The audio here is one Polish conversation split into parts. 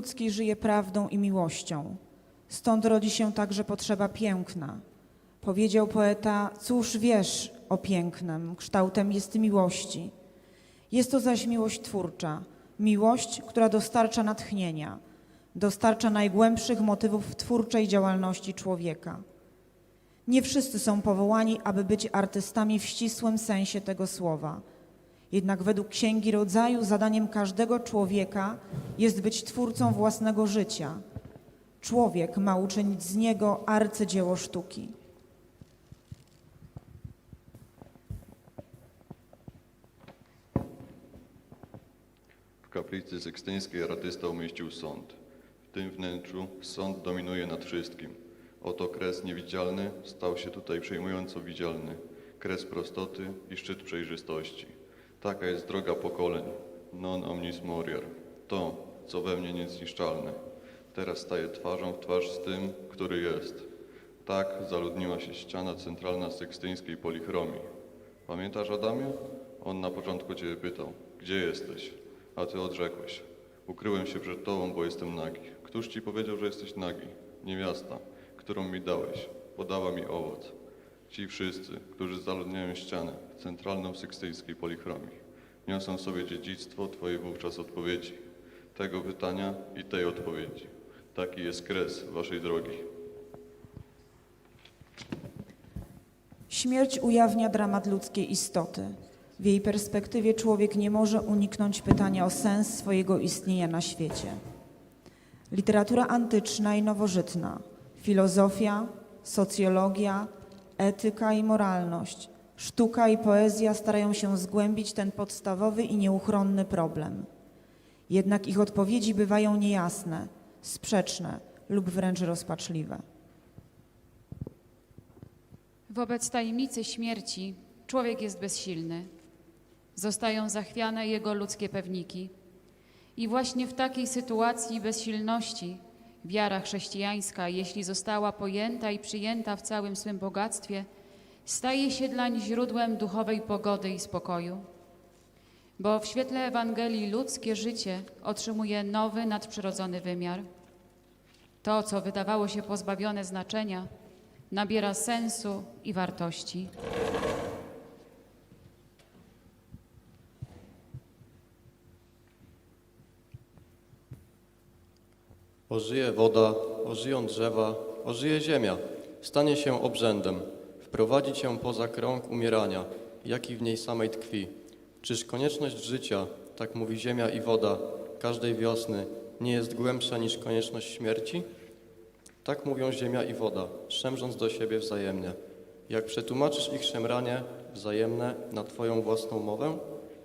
ludzki żyje prawdą i miłością. Stąd rodzi się także potrzeba piękna. Powiedział poeta: Cóż wiesz o pięknem? Kształtem jest miłości. Jest to zaś miłość twórcza, miłość, która dostarcza natchnienia, dostarcza najgłębszych motywów twórczej działalności człowieka. Nie wszyscy są powołani, aby być artystami w ścisłym sensie tego słowa. Jednak według Księgi Rodzaju zadaniem każdego człowieka jest być twórcą własnego życia. Człowiek ma uczynić z niego arcydzieło sztuki. W kaplicy sykstyńskiej artysta umieścił sąd. W tym wnętrzu sąd dominuje nad wszystkim. Oto kres niewidzialny stał się tutaj przejmująco widzialny. Kres prostoty i szczyt przejrzystości. Taka jest droga pokoleń. Non omnis moriar. To, co we mnie niezniszczalne. Teraz staję twarzą w twarz z tym, który jest. Tak zaludniła się ściana centralna sykstyńskiej polichromii. Pamiętasz Adamie? On na początku ciebie pytał, gdzie jesteś? A ty odrzekłeś, ukryłem się przed tobą, bo jestem nagi. Któż ci powiedział, że jesteś nagi? Niewiasta, którą mi dałeś, podała mi owoc. Ci wszyscy, którzy zaludniają ścianę centralną sykstyjskiej polichromii, niosą sobie dziedzictwo twojej wówczas odpowiedzi. Tego pytania i tej odpowiedzi. Taki jest kres waszej drogi. Śmierć ujawnia dramat ludzkiej istoty. W jej perspektywie człowiek nie może uniknąć pytania o sens swojego istnienia na świecie. Literatura antyczna i nowożytna, filozofia, socjologia, etyka i moralność, sztuka i poezja starają się zgłębić ten podstawowy i nieuchronny problem. Jednak ich odpowiedzi bywają niejasne, sprzeczne lub wręcz rozpaczliwe. Wobec tajemnicy śmierci człowiek jest bezsilny. Zostają zachwiane jego ludzkie pewniki. I właśnie w takiej sytuacji bezsilności wiara chrześcijańska, jeśli została pojęta i przyjęta w całym swym bogactwie, staje się dlań źródłem duchowej pogody i spokoju. Bo w świetle Ewangelii ludzkie życie otrzymuje nowy, nadprzyrodzony wymiar. To, co wydawało się pozbawione znaczenia, nabiera sensu i wartości. Ożyje woda, ożyją drzewa, ożyje ziemia, stanie się obrzędem, wprowadzi cię poza krąg umierania, jaki w niej samej tkwi. Czyż konieczność życia, tak mówi ziemia i woda, każdej wiosny, nie jest głębsza niż konieczność śmierci? Tak mówią ziemia i woda, szemrząc do siebie wzajemnie. Jak przetłumaczysz ich szemranie wzajemne na Twoją własną mowę?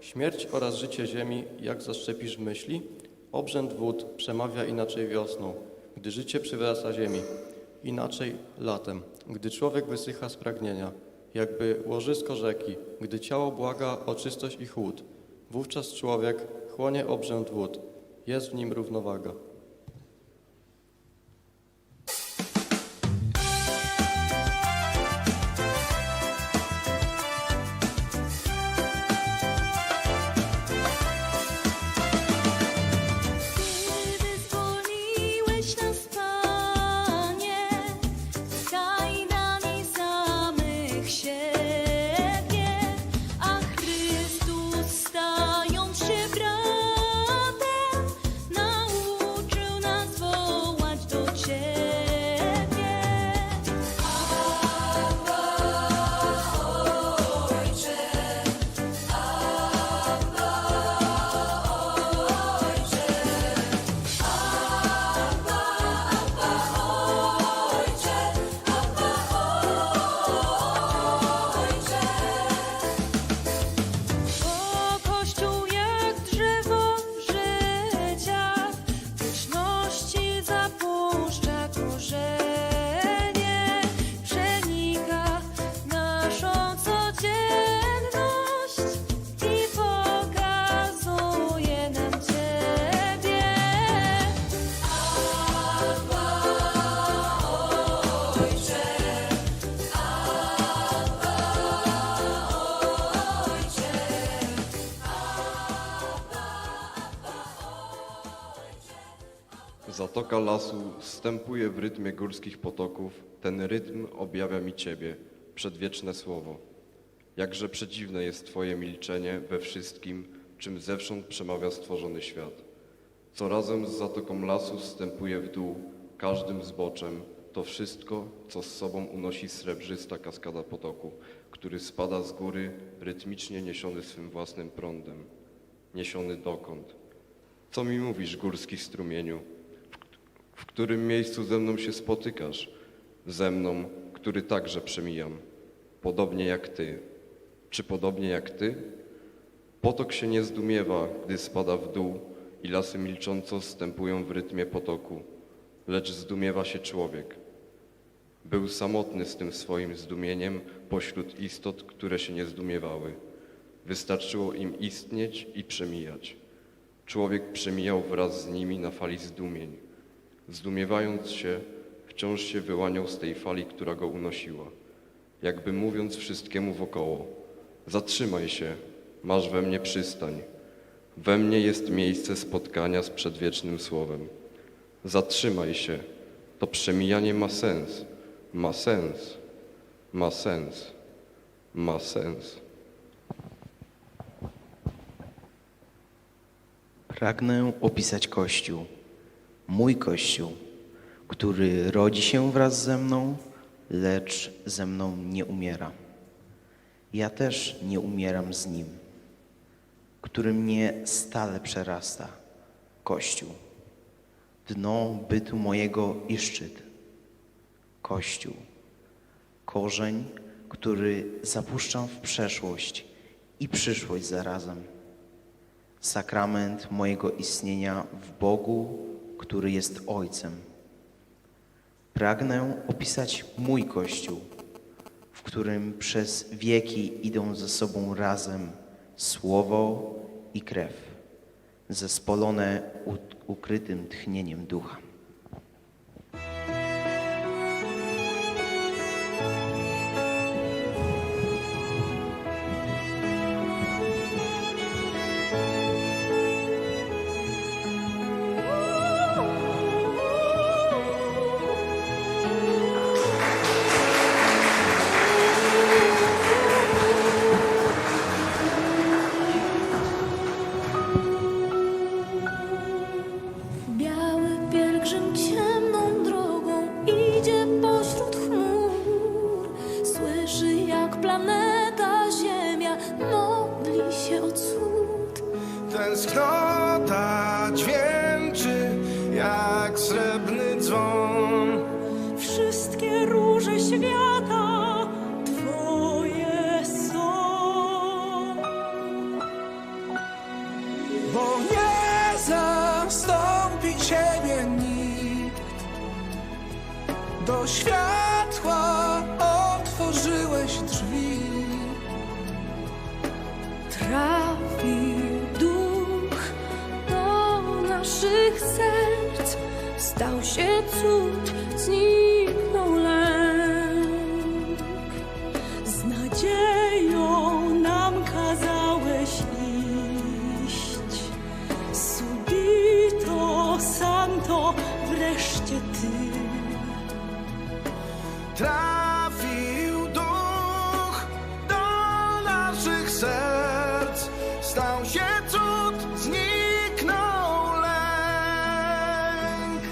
Śmierć oraz życie ziemi, jak zaszczepisz myśli? Obrzęd wód przemawia inaczej wiosną, gdy życie przywraca ziemi, inaczej latem, gdy człowiek wysycha z pragnienia, jakby łożysko rzeki, gdy ciało błaga o czystość i chłód. Wówczas człowiek chłonie obrzęd wód, jest w nim równowaga. Zatoka lasu wstępuje w rytmie górskich potoków. Ten rytm objawia mi Ciebie, przedwieczne słowo. Jakże przedziwne jest Twoje milczenie we wszystkim, czym zewsząd przemawia stworzony świat. Co razem z zatoką lasu wstępuje w dół, każdym zboczem, to wszystko, co z sobą unosi srebrzysta kaskada potoku, który spada z góry, rytmicznie niesiony swym własnym prądem. Niesiony dokąd? Co mi mówisz, górski strumieniu? W którym miejscu ze mną się spotykasz? Ze mną, który także przemijam. Podobnie jak Ty. Czy podobnie jak Ty? Potok się nie zdumiewa, gdy spada w dół i lasy milcząco stępują w rytmie potoku, lecz zdumiewa się człowiek. Był samotny z tym swoim zdumieniem pośród istot, które się nie zdumiewały. Wystarczyło im istnieć i przemijać. Człowiek przemijał wraz z nimi na fali zdumień. Zdumiewając się, wciąż się wyłaniał z tej fali, która go unosiła, jakby mówiąc wszystkiemu wokoło: Zatrzymaj się, masz we mnie przystań. We mnie jest miejsce spotkania z przedwiecznym słowem. Zatrzymaj się, to przemijanie ma sens, ma sens, ma sens, ma sens. Pragnę opisać Kościół, mój Kościół, który rodzi się wraz ze mną, lecz ze mną nie umiera. Ja też nie umieram z nim, który mnie stale przerasta. Kościół, dno bytu mojego i szczyt. Kościół, korzeń, który zapuszczam w przeszłość i przyszłość zarazem sakrament mojego istnienia w Bogu, który jest Ojcem. Pragnę opisać mój Kościół, w którym przez wieki idą ze sobą razem słowo i krew, zespolone ukrytym tchnieniem ducha. Światła otworzyłeś drzwi. Trafił duch do naszych serc, stał się cud, zniknął lęk. Z nadzieją Trafił duch do naszych serc. Stał się cud, zniknął lęk.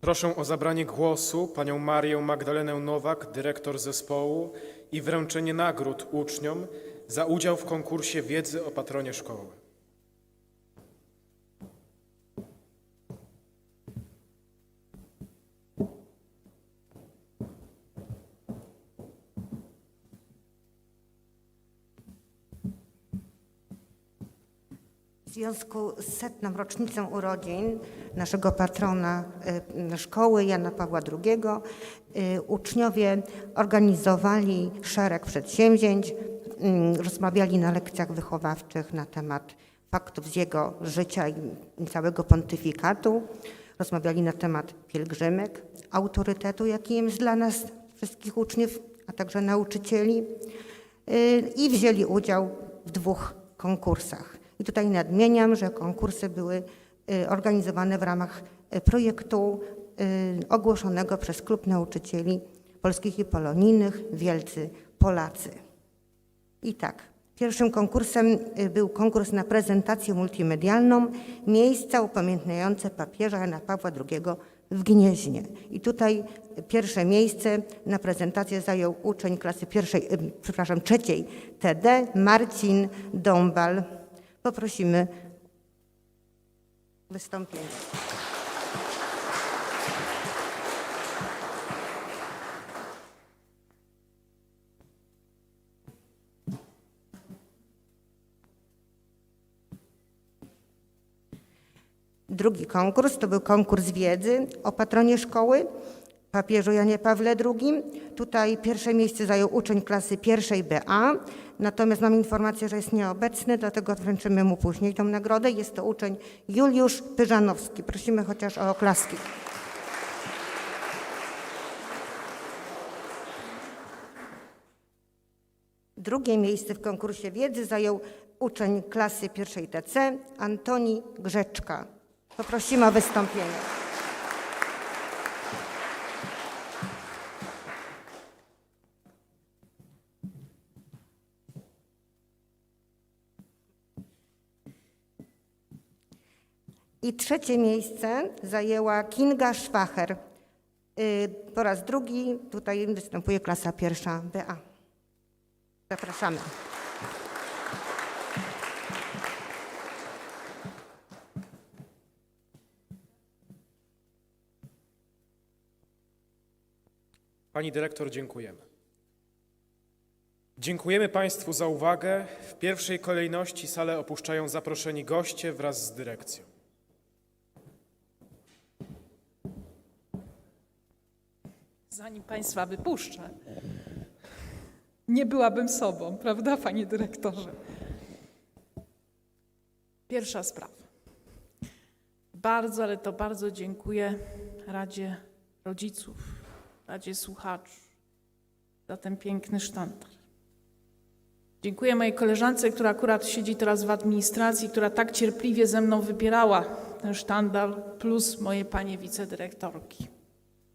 Proszę o zabranie głosu panią Marię Magdalenę Nowak, dyrektor zespołu i wręczenie nagród uczniom za udział w konkursie wiedzy o patronie szkoły. W związku z setną rocznicą urodzin naszego patrona y, szkoły Jana Pawła II y, uczniowie organizowali szereg przedsięwzięć, rozmawiali na lekcjach wychowawczych na temat faktów z jego życia i całego pontyfikatu, rozmawiali na temat pielgrzymek, autorytetu, jakim jest dla nas wszystkich uczniów, a także nauczycieli y, i wzięli udział w dwóch konkursach. I tutaj nadmieniam, że konkursy były y, organizowane w ramach y, projektu ogłoszonego przez Klub Nauczycieli Polskich i Polonijnych Wielcy Polacy. I tak, pierwszym konkursem y, był konkurs na prezentację multimedialną Miejsca upamiętniające papieża Jana Pawła II w Gnieźnie. I tutaj pierwsze miejsce na prezentację zajął uczeń klasy pierwszej, y, przepraszam, trzeciej TD Marcin Dąbal. Poprosimy wystąpienie. Drugi konkurs to był konkurs wiedzy o patronie szkoły, papieżu Janie Pawle II. Tutaj pierwsze miejsce zajął uczeń klasy pierwszej BA, natomiast mam informację, że jest nieobecny, dlatego wręczymy mu później tą nagrodę. Jest to uczeń Juliusz Pyżanowski. Prosimy chociaż o oklaski. Drugie miejsce w konkursie wiedzy zajął uczeń klasy pierwszej TC Antoni Grzeczka. Poprosimy o wystąpienie. I trzecie miejsce zajęła Kinga Szwacher. Y, Po raz drugi tutaj występuje klasa pierwsza BA. Zapraszamy. Pani dyrektor, dziękujemy. Dziękujemy Państwu za uwagę. W pierwszej kolejności salę opuszczają zaproszeni goście wraz z dyrekcją. Zanim Państwa wypuszczę, nie byłabym sobą, prawda, Panie Dyrektorze? Pierwsza sprawa. Bardzo, ale to bardzo dziękuję Radzie Rodziców, Radzie Słuchaczy za ten piękny sztandar. Dziękuję mojej koleżance, która akurat siedzi teraz w administracji, która tak cierpliwie ze mną wypierała ten sztandar, plus moje panie wicedyrektorki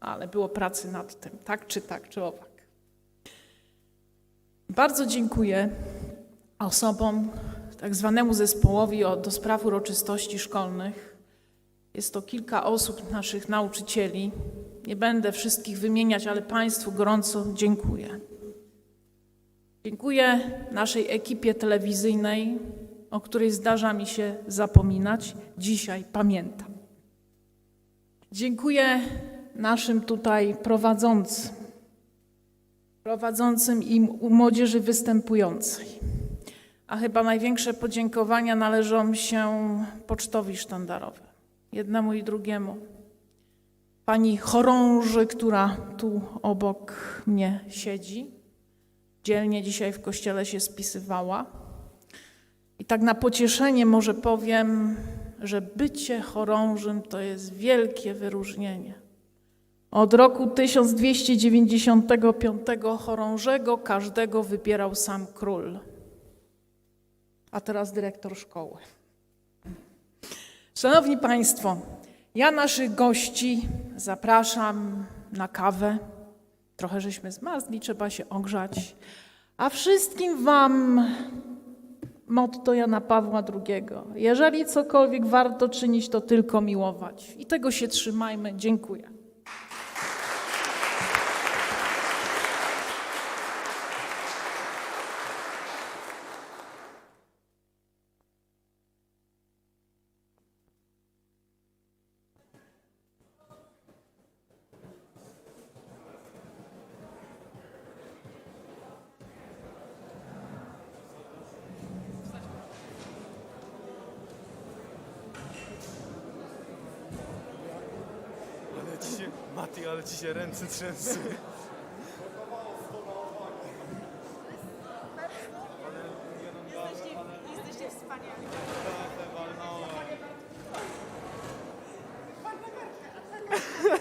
ale było pracy nad tym, tak czy tak, czy owak. Bardzo dziękuję osobom, tak zwanemu zespołowi do spraw uroczystości szkolnych. Jest to kilka osób, naszych nauczycieli. Nie będę wszystkich wymieniać, ale Państwu gorąco dziękuję. Dziękuję naszej ekipie telewizyjnej, o której zdarza mi się zapominać. Dzisiaj pamiętam. Dziękuję naszym tutaj prowadzącym, prowadzącym i młodzieży występującej. A chyba największe podziękowania należą się pocztowi sztandarowi, jednemu i drugiemu. Pani chorąży, która tu obok mnie siedzi, dzielnie dzisiaj w kościele się spisywała. I tak na pocieszenie może powiem, że bycie chorążym to jest wielkie wyróżnienie. Od roku 1295 chorążego każdego wybierał sam król, a teraz dyrektor szkoły. Szanowni Państwo, ja naszych gości zapraszam na kawę. Trochę żeśmy zmarzli, trzeba się ogrzać. A wszystkim Wam motto Jana Pawła II. Jeżeli cokolwiek warto czynić, to tylko miłować. I tego się trzymajmy. Dziękuję. Mati, ale ci się ręce trzęsły.